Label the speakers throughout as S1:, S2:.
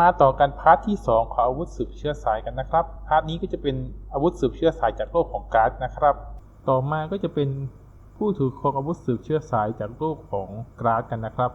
S1: มาต่อกันพาร์ทที่ 2 ของอาวุธสืบเชื้อสายกันนะครับพาร์ทนี้ก็จะเป็นอาวุธสืบเชื้อสายจากโลกของการ์ดนะครับ ต่อมาก็จะเป็นผู้ถือครองอาวุธสืบเชื้อสายจากโลกของการ์ดกันนะครับ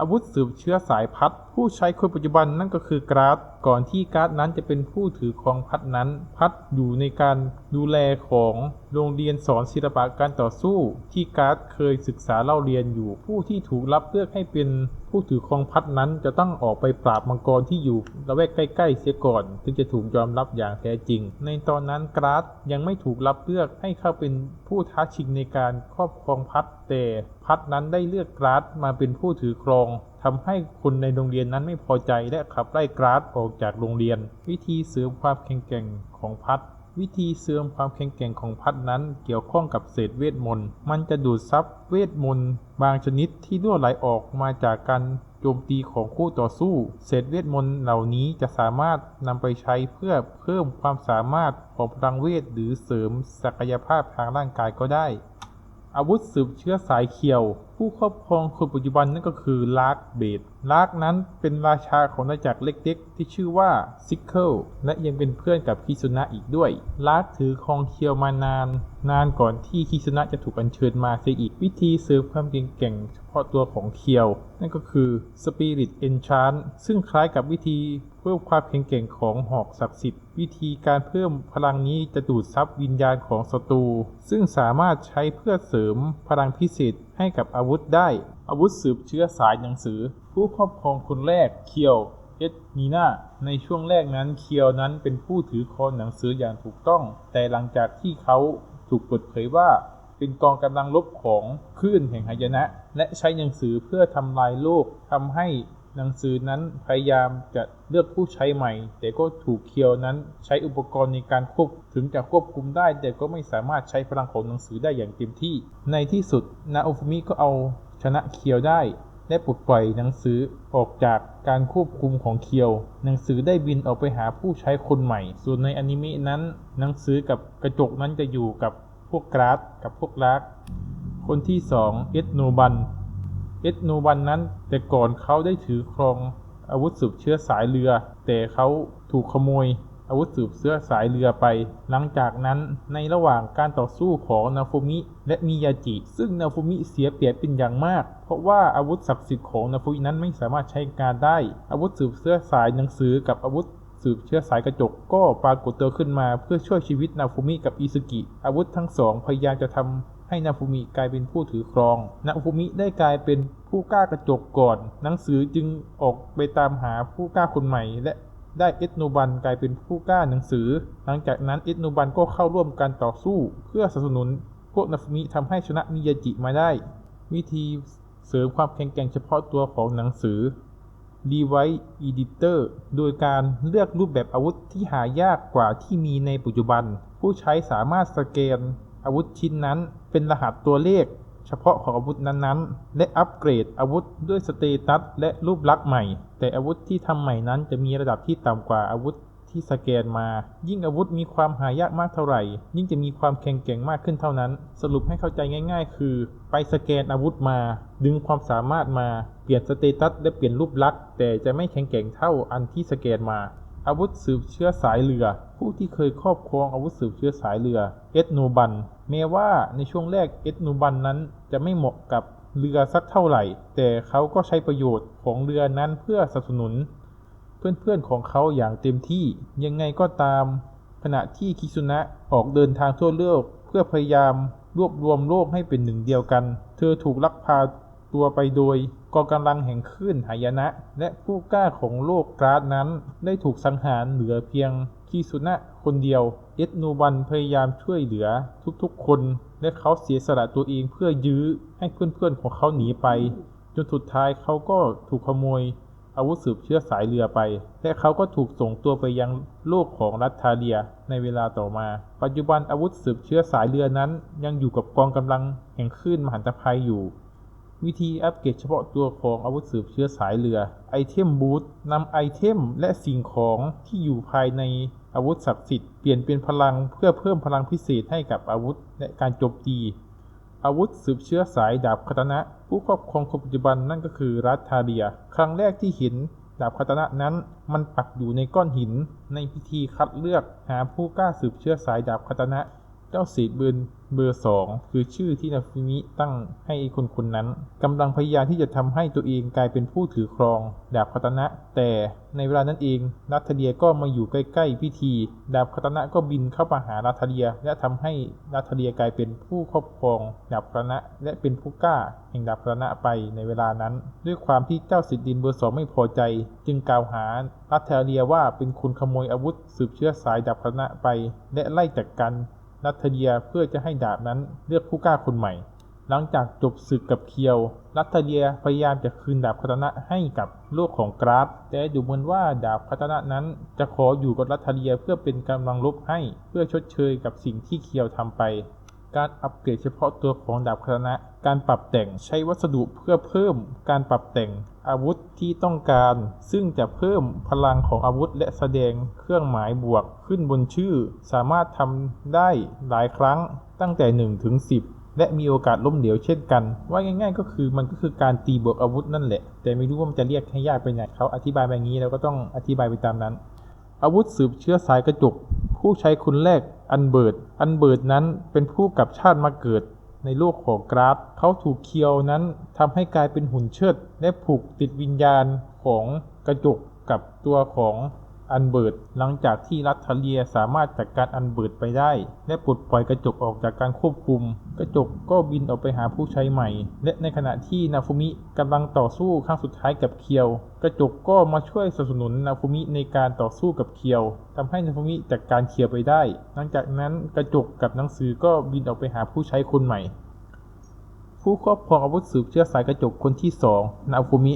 S1: อาวุธสืบเชื้อสายพัด ผู้ใช้คนปัจจุบันนั่นก็คือการาดก่อนที่การ์ดนั้นจะเป็นผู้ถือครองพัดนั้น พัดอยู่ในการดูแลของโรงเรียนสอนศิลปะการต่อสู้ ที่การ์ดเคยศึกษาเล่าเรียนอยู่ ผู้ที่ถูกรับเลือกให้เป็นผู้ถือครองพัดนั้น จะต้องออกไปปราบมังกรที่อยู่ละแวกใกล้ๆเสียก่อน ถึงจะถูกยอมรับอย่างแท้จริง ในตอนนั้นการาดยังไม่ถูกรับเลือกให้เข้าเป็นผู้ท้าชิงในการครอบครองพัดแต่พัดนั้นได้เลือกการาดมาเป็นผู้ถือครอง ทำให้คนในโรงเรียนนั้นไม่พอใจและขับไล่กราดออกจากโรงเรียน วิธีเสริมความแข็งแกร่งของพัดวิธีเสริมความแข็งแกร่งของพัดนั้นเกี่ยวข้องกับเศษเวทมนต์ มันจะดูดซับเวทมนต์บางชนิดที่รั่วไหลออกมาจากการโจมตีของคู่ต่อสู้ เศษเวทมนต์เหล่านี้จะสามารถนำไปใช้เพื่อเพิ่มความสามารถของพลังเวทหรือเสริมศักยภาพทางร่างกายก็ได้ อาวุธสืบเชื้อสายเขียวผู้ครอบครองคนปัจจุบันนั่นก็คือลาร์กเบดลาร์กนั้นเป็นราชาของนาจักรเล็กๆ ที่ชื่อว่าซิกเคิลและยังเป็นเพื่อนกับคิซุนะอีกด้วยลาร์กถือครองเคียวมานาน นานก่อนที่คิซุนะจะถูกอัญเชิญมาเสียอีกวิธีเสริมความเก่งๆเฉพาะตัวของเคียว นั่นก็คือ Spirit Enchant ซึ่งคล้ายกับวิธีเพิ่มความแข็งแกร่งของหอกศักดิ์สิทธิ์วิธีการเพิ่มพลังนี้จะดูดซับวิญญาณของศัตรูซึ่งสามารถใช้เพื่อเสริมพลังพิเศษ ให้กับอาวุธได้ อาวุธสืบเชื้อสายหนังสือ ผู้ครอบครองคนแรกเคียวเอ็ดนีนาในช่วงแรกนั้นเคียวนั้นเป็นผู้ถือครองหนังสืออย่างถูกต้อง แต่หลังจากที่เขาถูกเปิดเผยว่า เป็นกองกำลังลบของคลื่นแห่งหายนะ และใช้หนังสือเพื่อทำลายโลกทำให้ หนังสือนั้นพยายามจะเลือกผู้ใช้ใหม่ แต่ก็ถูกเคียวนั้นใช้อุปกรณ์ในการควบถึงจะควบคุมได้ แต่ก็ไม่สามารถใช้พลังของหนังสือได้อย่างเต็มที่ ในที่สุดนาโอฟุมิก็เอาชนะเคียวได้และปลดปล่อยหนังสือออกจากการควบคุมของเคียว หนังสือได้บินออกไปหาผู้ใช้คนใหม่ ส่วนในอนิเมะนั้น หนังสือกับกระจกนั้นจะอยู่กับพวกกราฟกับพวกลากคนที่สองเอ็ดโนบัน เอ็ดโนบันนั้น แต่ก่อนเขาได้ถือครองอาวุธสืบเชื้อสายเรือ แต่เขาถูกขโมย อาวุธสืบเชื้อสายเรือไป หลังจากนั้นในระหว่างการต่อสู้ของนาฟูมิและมิยาจิ ซึ่งนาฟูมิเสียเปรียบเป็นอย่างมาก เพราะว่าอาวุธศักดิ์สิทธิ์ของนาฟูมินั้นไม่สามารถใช้การได้ อาวุธสืบเชื้อสายหนังสือกับอาวุธสืบเชื้อสายกระจกก็ปรากฏตัวขึ้นมาเพื่อช่วยชีวิตนาฟูมิกับอิซุกิ อาวุธทั้งสองพยายามจะทำ ให้นาฟูมิกลายเป็นผู้ถือครอง นาฟูมิได้กลายเป็นผู้กล้ากระจกก่อน หนังสือจึงออกไปตามหาผู้กล้าคนใหม่ และได้เอสโนบันกลายเป็นผู้กล้าหนังสือ หลังจากนั้นเอสโนบันก็เข้าร่วมการต่อสู้ เพื่อสนับสนุนพวกนาฟูมิทำให้ชนะมิยาจิมาได้ วิธีเสริมความแข็งแกร่งเฉพาะตัวของหนังสือ Device Editor โดยการเลือกรูปแบบอาวุธที่หายากกว่าที่มีในปัจจุบัน ผู้ใช้สามารถสแกน อาวุธชิ้นนั้น เป็นรหัสตัวเลข เฉพาะของอาวุธนั้นๆ และอัปเกรดอาวุธด้วยสเตตัสและรูปลักษณ์ใหม่ แต่อาวุธที่ทำใหม่นั้นจะมีระดับที่ต่ำกว่าอาวุธที่สแกนมา ยิ่งอาวุธมีความหายากมากเท่าไหร่ ยิ่งจะมีความแข็งแกร่งมากขึ้นเท่านั้น สรุปให้เข้าใจง่าย ๆ คือ ไปสแกนอาวุธมา ดึงความสามารถมา เปลี่ยนสเตตัสและเปลี่ยนรูปลักษณ์ แต่จะไม่แข็งแกร่งเท่าอันที่สแกนมา อาวุธสืบเชื้อสายเรือ ผู้ที่เคยครอบครองอาวุธสืบเชื้อสายเรือเอสโนบันแม้ว่าในช่วงแรกเอสโนบันนั้นจะไม่เหมาะกับเรือสักเท่าไหร่ แต่เขาก็ใช้ประโยชน์ของเรือนั้นเพื่อสนับสนุน เพื่อนๆของเขาอย่างเต็มที่ยังไงก็ตาม ขณะที่คิซุนะออกเดินทางทั่วโลกเพื่อพยายามรวบรวมโลกให้เป็นหนึ่งเดียวกัน เธอถูกลักพาตัวไปโดย กองกำลังแห่งคลื่นหายนะ และผู้กล้าของโลกกราดนั้น ได้ถูกสังหารเหลือเพียงคิซุนะคนเดียว เอ็ดโนบันพยายามช่วยเหลือทุกๆคน และเขาเสียสละตัวเองเพื่อยื้อให้เพื่อนๆของเขาหนีไป จนสุดท้ายเขาก็ถูกขโมย อาวุธสืบเชื้อสายเรือไป และเขาก็ถูกส่งตัวไปยังโลกของรัฐทาเลียในเวลาต่อมา ปัจจุบันอาวุธสืบเชื้อสายเรือนั้น ยังอยู่กับกองกำลังแห่งคลื่นมหันตภัยอยู่ วิธีอัปเกรดเฉพาะตัวของอาวุธสืบเชื้อสายเรือ ไอเทมบูทนำไอเทมและสิ่งของที่อยู่ภายในอาวุธศักดิ์สิทธิ์เปลี่ยนเป็นพลังเพื่อเพิ่มพลังพิเศษให้กับอาวุธและการโจมตี อาวุธสืบเชื้อสายดาบคาตานะ ผู้ครอบครองคนปัจจุบันนั่นก็คือรัฐทาเลีย ครั้งแรกที่เห็นดาบคาตานะนั้นมันปักอยู่ในก้อนหิน ในพิธีคัดเลือกหาผู้กล้าสืบเชื้อสายดาบคาตานะ เจ้าสีบิร์น เบอร์สองคือชื่อที่นาฟูมิตั้งให้คนคนนั้นกำลังพยายามที่จะทำให้ตัวเองกลายเป็นผู้ถือครอง ดาบคาตนะ แต่ในเวลานั้นเองนัทเดียก็มาอยู่ใกล้ๆพิธี ดาบคาตนะก็บินเข้ามาหานาทเดีย และทำให้นาทเดียกลายเป็นผู้ครอบครอง ดาบคาตนะ และเป็นผู้กล้าแห่งดาบคาตนะไปในเวลานั้น ด้วยความที่เจ้าสิทธิดินเบอร์สองไม่พอใจ จึงกล่าวหานาทเดียว่าเป็นคนขโมยอาวุธสืบเชื้อสายดาบคาตนะไป และไล่จัดการ นัทเดียเพื่อจะให้ดาบนั้นเลือกผู้กล้าคนใหม่ หลังจากจบศึกกับเคียวนัทเดียพยายามจะคืนดาบคาตนะให้กับโลกของกราฟ แต่ดูเหมือนว่าดาบคาตนะนั้น จะขออยู่กับนัทเดียเพื่อเป็นกำลังลบให้เพื่อชดเชยกับสิ่งที่เคียวทำไปการอัปเกรดเฉพาะตัวของดาบคาตนะการปรับแต่งใช้วัสดุเพื่อเพิ่มการปรับแต่ง อาวุธที่ต้องการ ซึ่งจะเพิ่มพลังของอาวุธและแสดงเครื่องหมายบวกขึ้นบนชื่อ สามารถทำได้หลายครั้งตั้งแต่ 1 ถึง 10 และมีโอกาสล้มเหลวเช่นกัน ว่าง่าย ๆ ก็คือมันก็คือการตีบวกอาวุธนั่นแหละ แต่ไม่รู้ว่ามันจะเรียกให้ยากไปไหนเขาอธิบายแบบนี้เราก็ต้องอธิบายไปตามนั้น อาวุธสืบเชื้อสายกระจกผู้ใช้คนแรกอันเบิร์ด อันเบิร์ดนั้นเป็นผู้กับชาติมาเกิด ในโลกของกราฟเขาถูกเคียวนั้นทำให้กลายเป็นหุ่นเชิด และผูกติดวิญญาณของกระจกกับตัวของ อันเบิร์ดหลังจากที่รัฐเลียสามารถจัดการอันเบิร์ดไปได้ และปลดปล่อยกระจกออกจากการควบคุม กระจกก็บินออกไปหาผู้ใช้ใหม่ และในขณะที่นาฟูมิกำลังต่อสู้ครั้งสุดท้ายกับเคียว กระจกก็มาช่วยสนับสนุนนาฟูมิในการต่อสู้กับเคียวทำให้นาฟูมิจัดการเคียวไปได้ หลังจากนั้นกระจกกับหนังสือก็บินออกไปหาผู้ใช้คนใหม่ ผู้ครอบครองอาวุธสืบเชื้อสายกระจกคนที่สองนาฟูมิ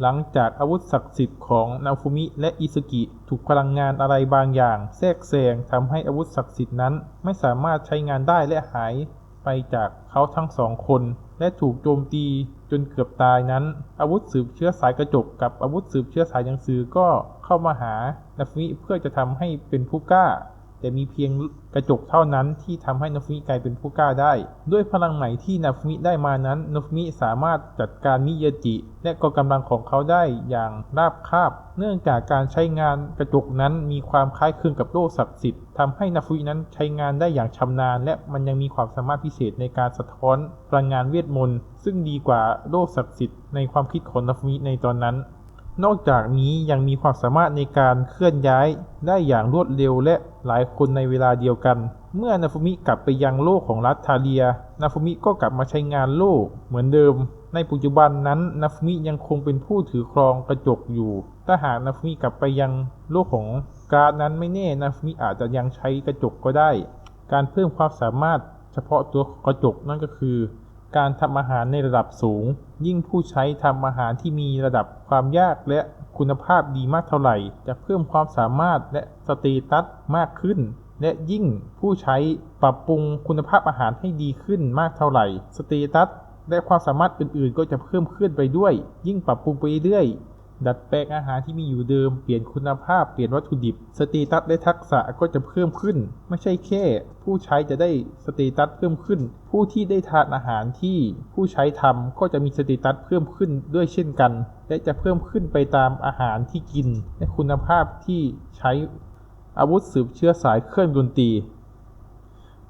S1: หลังจากอาวุธศักดิ์สิทธิ์ของนาฟูมิและอิซุกิถูกพลังงานอะไรบางอย่าง แทรกแซงทำให้อาวุธศักดิ์สิทธิ์นั้น ไม่สามารถใช้งานได้และหายไปจากเขาทั้งสองคน และถูกโจมตีจนเกือบตายนั้น อาวุธสืบเชื้อสายกระจกกับอาวุธสืบเชื้อสายหนังสือก็เข้ามาหานาฟูมิเพื่อจะทำให้เป็นผู้กล้า แต่มีเพียงกระจกเท่านั้นที่ทำให้นาฟมิกลายเป็นผู้กล้าได้ ด้วยพลังใหม่ที่นาฟมิได้มานั้นนาฟมิสามารถจัดการมิยาจิ และกองกำลังของเขาได้อย่างราบคาบ เนื่องจากการใช้งานกระจกนั้นมีความคล้ายคลึงกับโล่ศักดิ์สิทธิ์ทำให้นาฟมินั้นใช้งานได้อย่างชำนาญ และมันยังมีความสามารถพิเศษในการสะท้อนพลังงานเวทมนต์ซึ่งดีกว่าโล่ศักดิ์สิทธิ์ในความคิดของนาฟมิในตอนนั้น นอกจากนี้ยังมีความสามารถในการเคลื่อนย้ายได้อย่างรวดเร็วและหลายคนในเวลาเดียวกัน เมื่อนาฟูมิกลับไปยังโลกของรัฐทาเลีย นาฟูมิก็กลับมาใช้งานโล่เหมือนเดิม ในปัจจุบันนั้นนาฟูมิยังคงเป็นผู้ถือครองกระจกอยู่ ถ้าหากนาฟูมิกลับไปยังโลกของการดนั้นไม่แน่นาฟูมิอาจจะยังใช้กระจกก็ได้ การเพิ่มความสามารถเฉพาะตัวกระจกนั่นก็คือ การทำอาหารในระดับสูง ยิ่งผู้ใช้ทำอาหารที่มีระดับความยากและคุณภาพดีมากเท่าไหร่ จะเพิ่มความสามารถและสเตตัสมากขึ้น และยิ่งผู้ใช้ปรับปรุงคุณภาพอาหารให้ดีขึ้นมากเท่าไหร่สเตตัสและความสามารถอื่นๆ ก็จะเพิ่มขึ้นไปด้วย ยิ่งปรับปรุงไปเรื่อย ดัดแปลงอาหารที่มีอยู่เดิม เปลี่ยนคุณภาพ เปลี่ยนวัตถุดิบสเตตัสและทักษะก็จะเพิ่มขึ้น ไม่ใช่แค่ ผู้ใช้จะได้สเตตัสเพิ่มขึ้น ผู้ที่ได้ทานอาหารที่ผู้ใช้ทำก็จะมีสเตตัสเพิ่มขึ้นด้วยเช่นกัน และจะเพิ่มขึ้นไปตามอาหารที่กิน และคุณภาพที่ใช้อาวุธสืบเชื้อสายเครื่องดนตรี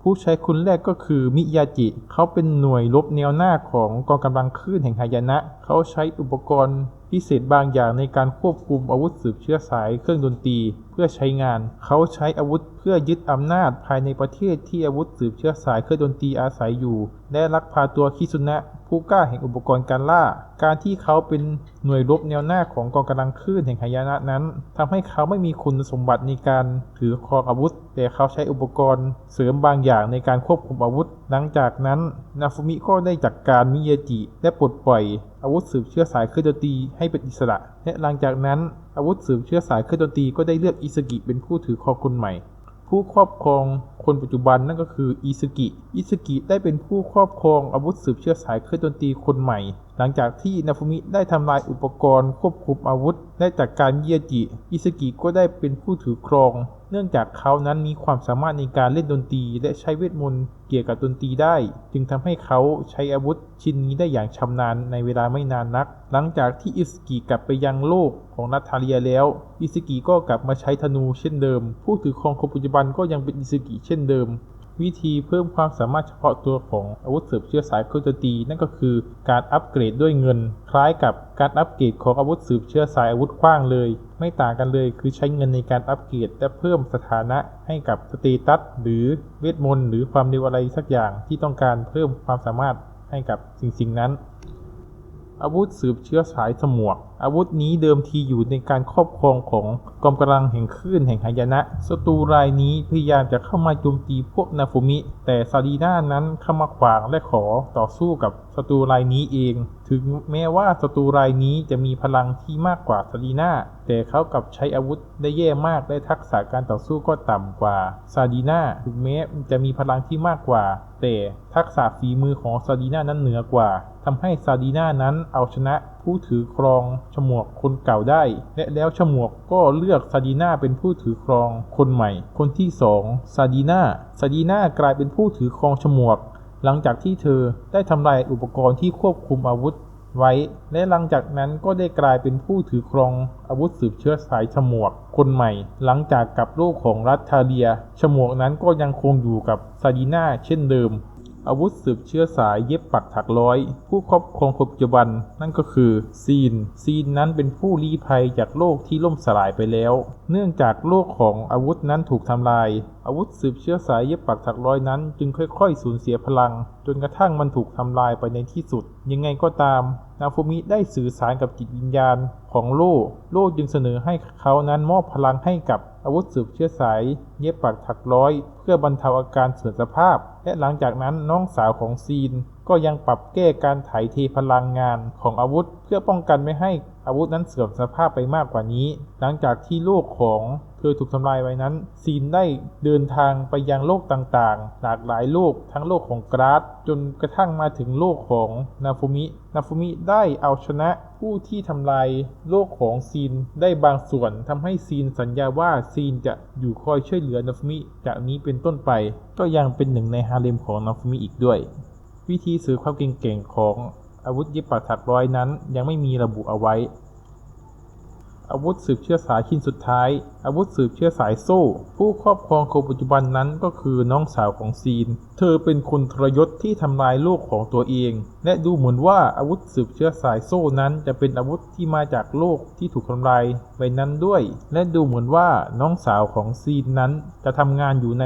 S1: ผู้ใช้คนแรกก็คือมิยาจิ เขาเป็นหน่วยรบแนวหน้าของกองกำลังคลื่นแห่งหายนะ เขาใช้อุปกรณ์ พิเศษบางอย่างในการควบคุมอาวุธสืบเชื้อสายเครื่องดนตรี เพื่อใช้งาน เขาใช้อาวุธเพื่อยึดอำนาจภายในประเทศที่อาวุธสืบเชื้อสายเครื่องดนตรีอาศัยอยู่ และลักพาตัวคิซุนะผู้กล้าแห่งอุปกรณ์การล่า การที่เขาเป็นหน่วยรบแนวหน้าของกองกำลังคลื่นแห่งหายนะนั้นทำให้เขาไม่มีคุณสมบัติในการถือครองอาวุธ แต่เขาใช้อุปกรณ์เสริมบางอย่างในการควบคุมอาวุธ หลังจากนั้น นาฟูมิก็ได้จัดการมิยาจิ และปลดปล่อยอาวุธสืบเชื้อสายเครื่องดนตรีให้เป็นอิสระ และหลังจากนั้นอาวุธสืบเชื้อสายเครื่องดนตรีก็ได้เลือกอิสกิเป็นผู้ถือครองคนใหม่ ผู้ครอบครองคนปัจจุบันนั่นก็คืออิซึกิอิซึกิได้เป็นผู้ครอบครองอาวุธสืบเชื้อสายเครื่องดนตรีคนใหม่ หลังจากที่นาฟุมิได้ทำลายอุปกรณ์ควบคุมอาวุธและจากการเยียจิอิซึกิก็ได้เป็นผู้ถือครอง เนื่องจากเขานั้นมีความสามารถในการเล่นดนตรีและใช้เวทมนต์เกี่ยวกับดนตรีได้ จึงทำให้เขาใช้อาวุธชิ้นนี้ได้อย่างชำนาญในเวลาไม่นานนัก หลังจากที่อิสกิกลับไปยังโลกของนาทาเลียแล้ว อิสกิก็กลับมาใช้ธนูเช่นเดิม ผู้ถือครองคนปัจจุบันก็ยังเป็นอิสกิเช่นเดิม วิธีเพิ่มความสามารถเฉพาะตัวของอาวุธสริมเชื้อสายเครื่องดนตรีนั่นก็คือการอัปเกรดด้วยเงิน คล้ายกับการอัปเกรดของอาวุธสืบเชื้อสายอาวุธขว้างเลย ไม่ต่างกันเลยคือใช้เงินในการอัปเกรดและเพิ่มสถานะให้กับสเตตัสหรือเวทมนต์หรือความเร็วอะไรสักอย่างที่ต้องการเพิ่มความสามารถให้กับสิ่งสิ่งนั้น อาวุธสืบเชื้อสายสมวก อาวุธนี้เดิมทีอยู่ในการครอบครองของกองกำลังแห่งคลื่นแห่งหายนะศัตรูรายนี้พยายามจะเข้ามาโจมตีพวกนาฟูมิ แต่ซาดีน่านั้นเข้ามาขวางและขอต่อสู้กับศัตรูรายนี้เอง ถึงแม้ว่าศัตรูรายนี้จะมีพลังที่มากกว่าซาดีน่าแต่เขากลับใช้อาวุธได้แย่มากและทักษะการต่อสู้ก็ต่ำกว่าซาดีน่าถึงแม้จะมีพลังที่มากกว่า แต่ทักษะฝีมือของซาดีน่านั้นเหนือกว่าทำให้ซาดีน่านั้นเอาชนะ ผู้ถือครองฉมวกคนเก่าได้ และแล้วฉมวกก็เลือกซาดีนาเป็นผู้ถือครองคนใหม่ คนที่สองซาดีนาซาดีนากลายเป็นผู้ถือครองฉมวก หลังจากที่เธอได้ทำลายอุปกรณ์ที่ควบคุมอาวุธไว้ และหลังจากนั้นก็ได้กลายเป็นผู้ถือครองอาวุธสืบเชื้อสายฉมวก คนใหม่ หลังจากกลับโลกของรัฐทาเลียฉมวกนั้นก็ยังคงอยู่กับซาดีนาเช่นเดิม อาวุธสืบเชื้อสายเย็บปักถักร้อย ผู้ครอบครองคนปัจจุบันนั่นก็คือซีน ซีนนั้นเป็นผู้ลี้ภัยจากโลกที่ล่มสลายไปแล้ว เนื่องจากโลกของอาวุธนั้นถูกทำลาย อาวุธสืบเชื้อสายเย็บปักถักร้อยนั้น จึงค่อยๆ สูญเสียพลัง จนกระทั่งมันถูกทำลายไปในที่สุด ยังไงก็ตาม นาฟูมิได้สื่อสารกับจิตวิญญาณของโล่โล่จึงเสนอให้เขานั้นมอบพลังให้กับ อาวุธสืบเชื้อสาย เย็บปักถักร้อย เพื่อบรรเทาอาการเสื่อมสภาพ และหลังจากนั้นน้องสาวของซีน ก็ยังปรับแก้การถ่ายเทพลังงานของอาวุธ เพื่อป้องกันไม่ให้อาวุธนั้นเสื่อมสภาพไปมากกว่านี้ หลังจากที่ลูกของ เธอถูกทำลายไว้นั้น ซีนได้เดินทางไปยังโลกต่างๆ หลากหลายโลกทั้งโลกของกราดจนกระทั่งมาถึงโลกของนาฟูมิ นาฟูมิได้เอาชนะผู้ที่ทำลายโลกของซีนได้บางส่วนทำให้ซีนสัญญาว่าซีนจะอยู่คอยช่วยเหลือนาฟูมิจากนี้เป็นต้นไป ก็ยังเป็นหนึ่งในฮาเลมของนาฟูมิอีกด้วย วิธีสื่อความเก่งๆของอาวุธเย็บปักถักร้อยนั้นยังไม่มีระบุเอาไว้ อาวุธสืบเชื้อสายชิ้นสุดท้าย อาวุธสืบเชื้อสายโซ่ ผู้ครอบครองคนปัจจุบันนั้นก็คือน้องสาวของซีน เธอเป็นคนทรยศที่ทำลายโลกของตัวเอง และดูเหมือนว่าอาวุธสืบเชื้อสายโซ่นั้นจะเป็นอาวุธที่มาจากโลกที่ถูกทำลายไปนั้นด้วย และดูเหมือนว่าน้องสาวของซีนนั้นจะทำงานอยู่ใน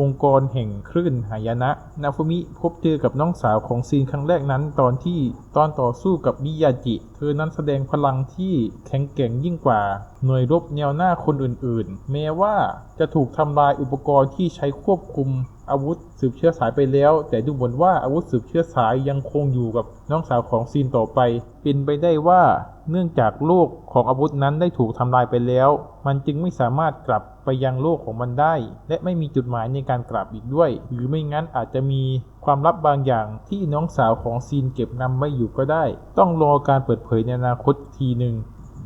S1: องค์กรแห่งคลื่นหายนะ นาฟมิพบเจอกับน้องสาวของซีนครั้งแรกนั้นตอนที่ตอนต่อสู้กับมิยาจิ เธอนั้นแสดงพลังที่แข็งแกร่งยิ่งกว่า หน่วยรบแนวหน้าคนอื่นๆ แม้ว่าจะถูกทำลายอุปกรณ์ที่ใช้ควบคุมอาวุธสืบเชื้อสายไปแล้ว แต่ดูเหมือนว่าอาวุธสืบเชื้อสายยังคงอยู่กับน้องสาวของซีนต่อไป เป็นไปได้ว่าเนื่องจากโลกของอาวุธนั้นได้ถูกทำลายไปแล้ว มันจึงไม่สามารถกลับไปยังโลกของมันได้ และไม่มีจุดหมายในการกลับอีกด้วย หรือไม่งั้นอาจจะมีความลับบางอย่างที่น้องสาวของซีนเก็บนำไว้อยู่ก็ได้ ต้องรอการเปิดเผยในอนาคตทีหนึ่ง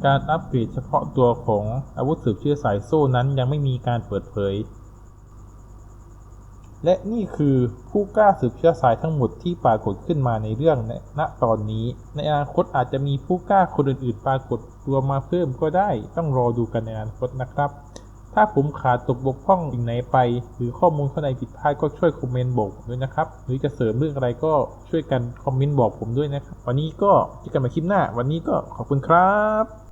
S1: การอัปเกรดเฉพาะตัวของอาวุธสืบเชื้อสายโซ่นั้นยังไม่มีการเปิดเผย และนี่คือผู้กล้าสืบเชื้อสายทั้งหมดที่ปรากฏขึ้นมาในเรื่องณตอนนี้ ในอนาคตอาจจะมีผู้กล้าคนอื่นๆ ปรากฏตัวมาเพิ่มก็ได้ ต้องรอดูกันในอนาคตนะครับ ถ้าผมขาดตกบกพร่องสิ่งไหนไป หรือข้อมูลข้างในผิดพลาดก็ช่วยคอมเมนต์บอกด้วยนะครับ หรือจะเสริมเรื่องอะไรก็ช่วยกันคอมเมนต์บอกผมด้วยนะครับ วันนี้ก็เจอกันใหม่คลิปหน้า วันนี้ก็ขอบคุณครับ